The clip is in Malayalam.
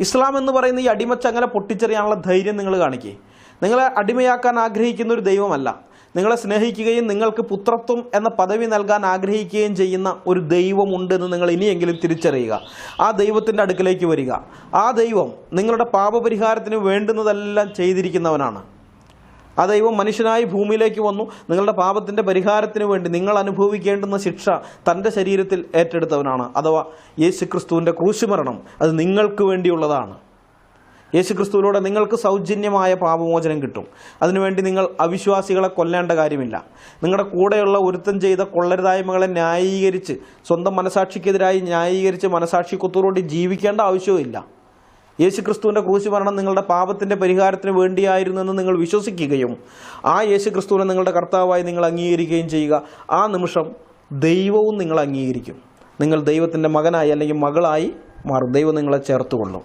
ഇസ്ലാം എന്ന് പറയുന്ന ഈ അടിമച്ചങ്ങല പൊട്ടിച്ചെറിയാനുള്ള ധൈര്യം നിങ്ങൾ കാണിക്കേ. നിങ്ങളെ അടിമയാക്കാൻ ആഗ്രഹിക്കുന്ന ഒരു ദൈവമല്ല. നിങ്ങളെ സ്നേഹിക്കുകയും നിങ്ങൾക്ക് പുത്രത്വം എന്ന പദവി നൽകാൻ ആഗ്രഹിക്കുകയും ചെയ്യുന്ന ഒരു ദൈവമുണ്ടെന്ന് നിങ്ങൾ ഇനിയെങ്കിലും തിരിച്ചറിയുക. ആ ദൈവത്തിന്റെ അടുക്കിലേക്ക് വരിക. ആ ദൈവം നിങ്ങളുടെ പാപപരിഹാരത്തിന് വേണ്ടുന്നതെല്ലാം ചെയ്തിരിക്കുന്നവനാണ്. ആ ദൈവം മനുഷ്യനായി ഭൂമിയിലേക്ക് വന്നു. നിങ്ങളുടെ പാപത്തിന്റെ പരിഹാരത്തിന് വേണ്ടി നിങ്ങൾ അനുഭവിക്കേണ്ടുന്ന ശിക്ഷ തന്റെ ശരീരത്തിൽ ഏറ്റെടുത്തവനാണ്. അഥവാ യേശു ക്രിസ്തുവിന്റെ ക്രൂശുമരണം അത് നിങ്ങൾക്ക് വേണ്ടിയുള്ളതാണ്. യേശു ക്രിസ്തുവിലൂടെ നിങ്ങൾക്ക് സൗജന്യമായ പാപമോചനം കിട്ടും. അതിനുവേണ്ടി നിങ്ങൾ അവിശ്വാസികളെ കൊല്ലേണ്ട കാര്യമില്ല. നിങ്ങളുടെ കൂടെയുള്ള ഒരുത്തം ചെയ്ത കൊള്ളരുതായ്മകളെ ന്യായീകരിച്ച് സ്വന്തം മനസാക്ഷിക്കെതിരായി ന്യായീകരിച്ച് മനസാക്ഷി കുത്തോടുകൂടി ജീവിക്കേണ്ട ആവശ്യവുമില്ല. യേശു ക്രിസ്തുവിന്റെ ക്രൂശ് മരണം നിങ്ങളുടെ പാപത്തിന്റെ പരിഹാരത്തിന് വേണ്ടിയായിരുന്നെന്ന് നിങ്ങൾ വിശ്വസിക്കുകയും ആ യേശു ക്രിസ്തുവിനെ നിങ്ങളുടെ കർത്താവായി നിങ്ങൾ അംഗീകരിക്കുകയും ചെയ്യുക. ആ നിമിഷം ദൈവവും നിങ്ങൾ അംഗീകരിക്കും. നിങ്ങൾ ദൈവത്തിന്റെ മകനായി അല്ലെങ്കിൽ മകളായി മാറും. ദൈവം നിങ്ങളെ ചേർത്തുകൊള്ളും